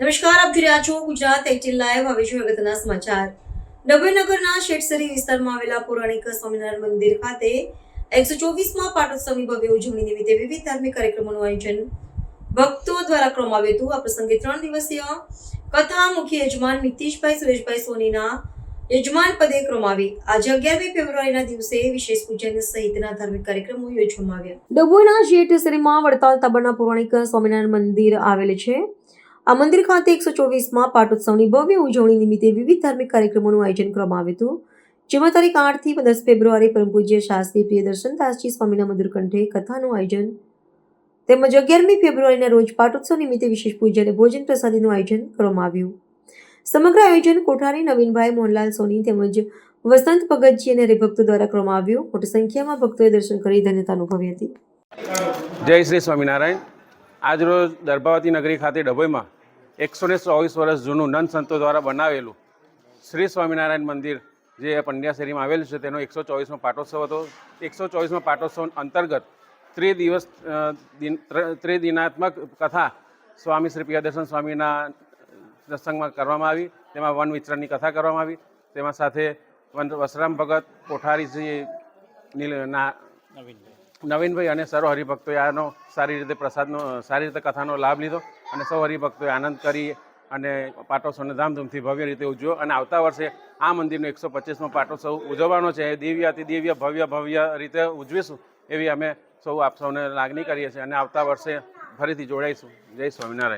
નમસ્કાર, આપ જોઈ રહ્યા છો ગુજરાત એટીન લાઈવ. હવે જોઈએ અગત્યના સમાચાર. ડભોઈનગરના શેઠસરી વિસ્તારમાં આવેલા પૌરાણિક સ્વામિનારાયણ મંદિર ખાતે એકસો ચોવીસમાં પાટોત્સવની ભવ્ય ઉજવણી નિમિત્તે વિવિધ ધાર્મિક કાર્યક્રમોનું આયોજન ભક્તો દ્વારા કરવામાં આવ્યું આ પ્રસંગે ત્રણ દિવસીય કથા મુખ્ય યજમાન નીતિશભાઈ, સુરેશભાઈ સોનીના યજમાન પદે ક્રમાવી આજે અગિયારમી ફેબ્રુઆરીના દિવસે વિશેષ પૂજન સહિતના ધાર્મિક કાર્યક્રમો યોજવામાં આવ્યા. ડભોઈના શેઠસરીમાં વડતાલ તાબાના પૌરાણિક સ્વામિનારાયણ મંદિર આવેલ છે. આ મંદિર ખાતે એકસો ચોવીસમાં પાટોત્સવની ભવ્ય ઉજવણી નિમિત્તે વિવિધ ધાર્મિક કાર્યક્રમોનું આયોજન કરવામાં આવ્યું હતું. જેમાં તારીખ આઠથી દસ ફેબ્રુઆરી પરમ પૂજ્ય શાસ્ત્રી પ્રિયદર્શનદાસજી સ્વામીના મધુરકંઠે કથાનું આયોજન તેમજ અગિયારમી ફેબ્રુઆરીના રોજ પાટોત્સવ નિમિત્તે વિશેષ પૂજા અને ભોજન પ્રસાદીનું આયોજન કરવામાં આવ્યું. સમગ્ર આયોજન કોઠારી, નવીનભાઈ, મોહનલાલ, સોની તેમજ વસંત ભગતજી અને હરિભક્તો દ્વારા કરવામાં આવ્યું. મોટી સંખ્યામાં ભક્તોએ દર્શન કરી ધન્યતા અનુભવી હતી. જય શ્રી સ્વામિનારાયણ. આજરોજ દર્ભાવતી નગરી ખાતે ડભોઈમાં એકસો ને ચોવીસ વર્ષ જૂનું નંદ સંતો દ્વારા બનાવેલું શ્રી સ્વામિનારાયણ મંદિર, જે પંડ્યાશેરીમાં આવેલું છે, તેનો એકસો ચોવીસમો પાટોત્સવ હતો. એકસો ચોવીસમાં પાટોત્સવ અંતર્ગત ત્રિદિવસ ત્રિદિનાત્મક કથા સ્વામી શ્રી પ્રિયદર્શન સ્વામીના પ્રસંગમાં કરવામાં આવી. તેમાં વન વિચરણની કથા કરવામાં આવી. તેમાં સાથે વન, વસરામ ભગત, કોઠારીજી, નીલ, ના, નવીનભાઈ. અને સર્વ હરિભક્તોએ આનો સારી રીતે પ્રસાદનો, સારી રીતે કથાનો લાભ લીધો અને સૌ હરિભક્તોએ આનંદ કરી અને પાટોત્સવને ધામધૂમથી ભવ્ય રીતે ઉજવ્યો. અને આવતા વર્ષે આ મંદિરનો એકસો પચીસમો પાટોત્સવ ઉજવવાનો છે. દિવ્ય, અતિ દિવ્ય, ભવ્ય ભવ્ય રીતે ઉજવીશું એવી અમે સૌ આપ સૌને લાગણી કરીએ છીએ. અને આવતા વર્ષે ફરીથી જોડાઈશું. જય સ્વામિનારાયણ.